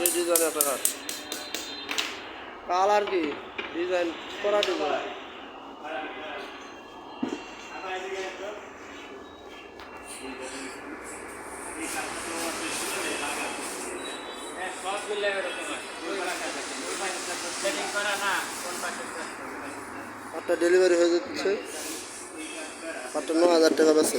সেই ডিজাইন একটা কালার কি? ডিজাইন করা ডিজাইন ডেলিভারি হয়ে যাচ্ছে কাঠটা ন হাজার টাকা বেচে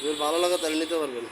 যদি ভালো লাগে তাহলে নিতে পারবেন।